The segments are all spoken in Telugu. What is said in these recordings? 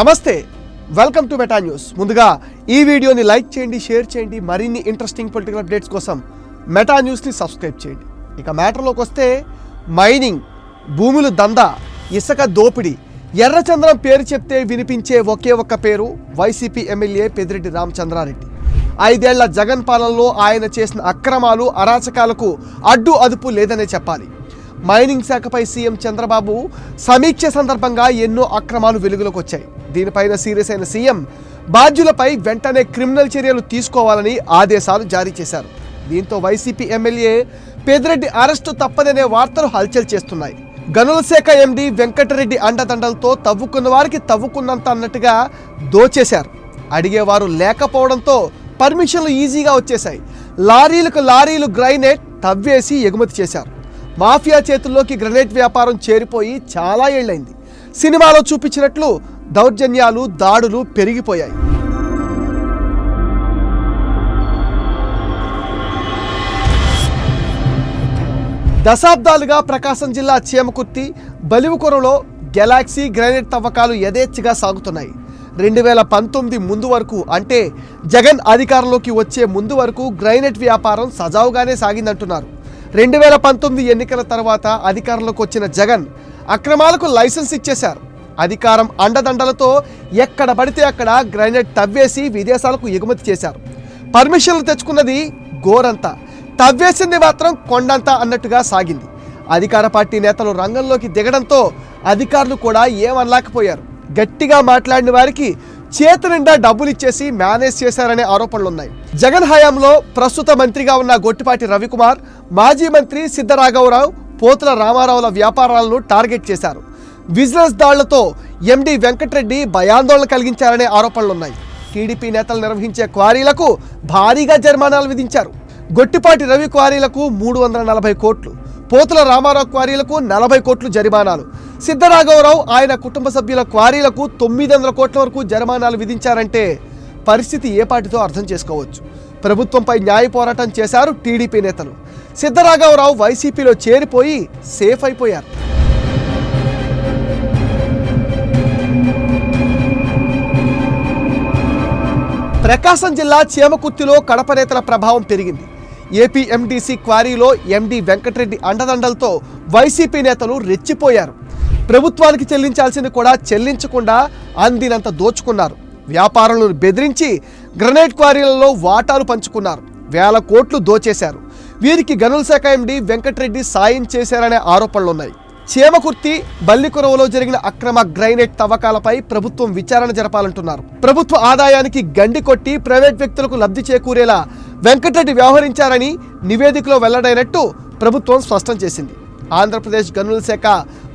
నమస్తే వెల్కమ్ టు మెటా న్యూస్. ముందుగా ఈ వీడియోని లైక్ చేయండి షేర్ చేయండి మరిన్ని ఇంట్రెస్టింగ్ పొలిటికల్ అప్డేట్స్ కోసం మెటా న్యూస్ని సబ్స్క్రైబ్ చేయండి. ఇక మ్యాటర్లోకి వస్తే మైనింగ్ భూములు దందా ఇసుక దోపిడీ. ఎర్రచంద్రం పేరు చెప్తే వినిపించే ఒకే ఒక్క పేరు వైసీపీ ఎమ్మెల్యే పెదిరెడ్డి రామచంద్రారెడ్డి. ఐదేళ్ళ జగన్ పాలనలో ఆయన చేసిన అక్రమాలు అరాచకాలకు అడ్డు అదుపు లేదనే చెప్పాలి. మైనింగ్ శాఖపై సీఎం చంద్రబాబు సమీక్ష సందర్భంగా ఎన్నో అక్రమాలు వెలుగులోకి వచ్చాయి దీనిపైన సీరియస్ అయిన సీఎం బాధ్యులపై వెంటనే క్రిమినల్ చర్యలు తీసుకోవాలని ఆదేశాలు జారీ చేశారు. దీంతో వైసీపీ ఎమ్మెల్యే పెదిరెడ్డి అరెస్టు తప్పదనే వార్తలు హల్చల్ చేస్తున్నాయి. గనుల శాఖ ఎండి వెంకటరెడ్డి అండదండలతో తవ్వుకున్న వారికి తవ్వుకున్నంత అన్నట్టుగా దోచేశారు. అడిగేవారు లేకపోవడంతో పర్మిషన్లు ఈజీగా వచ్చేశాయి. లారీలకు లారీలు గ్రైనేట్ తవ్వేసి ఎగుమతి చేశారు. మాఫియా చేతుల్లోకి గ్రనేట్ వ్యాపారం చేరిపోయి చాలా ఏళ్ళైంది. సినిమాలో చూపించినట్లు దౌర్జన్యాలు దాడులు పెరిగిపోయాయి. దశాబ్దాలుగా ప్రకాశం జిల్లా చీమకుర్తి బలివుకొరలో గెలాక్సీ గ్రానైట్ తవ్వకాలు యథేచ్ఛగా సాగుతున్నాయి. రెండు వేల పంతొమ్మిది ముందు వరకు అంటే జగన్ అధికారంలోకి వచ్చే ముందు వరకు గ్రైనైట్ వ్యాపారం సజావుగానే సాగిందంటున్నారు. రెండు వేల పంతొమ్మిది ఎన్నికల తర్వాత అధికారంలోకి వచ్చిన జగన్ అక్రమాలకు లైసెన్స్ ఇచ్చేశారు. అధికారం అండదండలతో ఎక్కడ పడితే అక్కడ గ్రైనైట్ తవ్వేసి విదేశాలకు ఎగుమతి చేశారు. పర్మిషన్లు తెచ్చుకున్నది గోరంతా. తవ్వేసింది మాత్రం కొండంతా అన్నట్టుగా సాగింది. అధికార పార్టీ నేతలు రంగంలోకి దిగడంతో అధికారులు కూడా ఏమనలేకపోయారు. గట్టిగా మాట్లాడిన వారికి చేతి నిండా డబ్బులు ఇచ్చేసి మేనేజ్ చేశారనే ఆరోపణలున్నాయి. జగన్ హయాంలో ప్రస్తుత మంత్రిగా ఉన్న గొట్టిపాటి రవికుమార్ మాజీ మంత్రి సిద్ధరాఘవరావు పోతుల రామారావుల వ్యాపారాలను టార్గెట్ చేశారు. విజిలెన్స్ దాళ్ళతో ఎండి వెంకటరెడ్డి భయాందోళన కలిగించారనే ఆరోపణలున్నాయి. టీడీపీ నేతలు నిర్వహించే క్వారీలకు భారీగా జరిమానాలు విధించారు. గొట్టిపాటి రవి క్వారీలకు మూడు వందల నలభై కోట్లు పోతుల రామారావు క్వారీలకు నలభై కోట్లు జరిమానాలు. సిద్ధరాఘవరావు ఆయన కుటుంబ సభ్యుల క్వారీలకు తొమ్మిది వందల కోట్ల వరకు జరిమానాలు విధించారంటే పరిస్థితి ఏపాటితో అర్థం చేసుకోవచ్చు? ప్రభుత్వంపై న్యాయ పోరాటం చేశారు టీడీపీ నేతలు. సిద్ధరాఘవరావు వైసీపీలో చేరిపోయి సేఫ్ అయిపోయారు. ప్రకాశం జిల్లా చేమకుర్తిలో కడప నేతల ప్రభావం పెరిగింది. ఏపీ క్వారీలో ఎండి వెంకటరెడ్డి అండదండలతో వైసీపీ నేతలు రెచ్చిపోయారు. ప్రభుత్వానికి చెల్లించాల్సింది కూడా చెల్లించకుండా అందినంత దోచుకున్నారు. వ్యాపారులను బెదిరించి గ్రనైట్ క్వారీలలో వాటాలు పంచుకున్నారు. వేల కోట్లు దోచేశారు. వీరికి గనుల శాఖ ఎండి వెంకటరెడ్డి సాయం చేశారనే ఆరోపణలున్నాయి. చేమకుర్తి బల్లికొరవలో జరిగిన అక్రమ గ్రైనేట్ తవ్వకాలపై ప్రభుత్వం విచారణ జరపాలంటున్నారు. ప్రభుత్వ ఆదాయానికి గండి కొట్టి ప్రైవేట్ వ్యక్తులకు లబ్ధి చేకూరేలా వెంకటరెడ్డి వ్యవహరించారని నివేదికలో వెల్లడైనట్టు ప్రభుత్వం స్పష్టం చేసింది. ఆంధ్రప్రదేశ్ గనుల శాఖ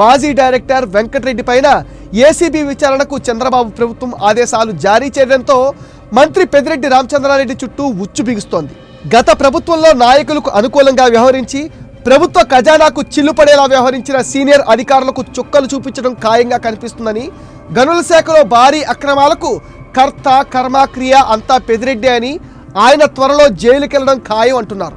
మాజీ డైరెక్టర్ వెంకటరెడ్డి పైన ఏసీబీ విచారణకు చంద్రబాబు ప్రభుత్వం ఆదేశాలు జారీ చేయడంతో మంత్రి పెద్దిరెడ్డి రామచంద్రారెడ్డి చుట్టూ ఉచ్చు బిగుస్తోంది. గత ప్రభుత్వంలో నాయకులకు అనుకూలంగా వ్యవహరించి ప్రభుత్వ ఖజానాకు చిల్లుపడేలా వ్యవహరించిన సీనియర్ అధికారులకు చుక్కలు చూపించడం ఖాయంగా కనిపిస్తుందని గనుల శాఖలో భారీ అక్రమాలకు కర్త కర్మ క్రియ అంతా పెదిరెడ్డి అని ఆయన త్వరలో జైలుకెళ్ళడం ఖాయం అంటున్నారు.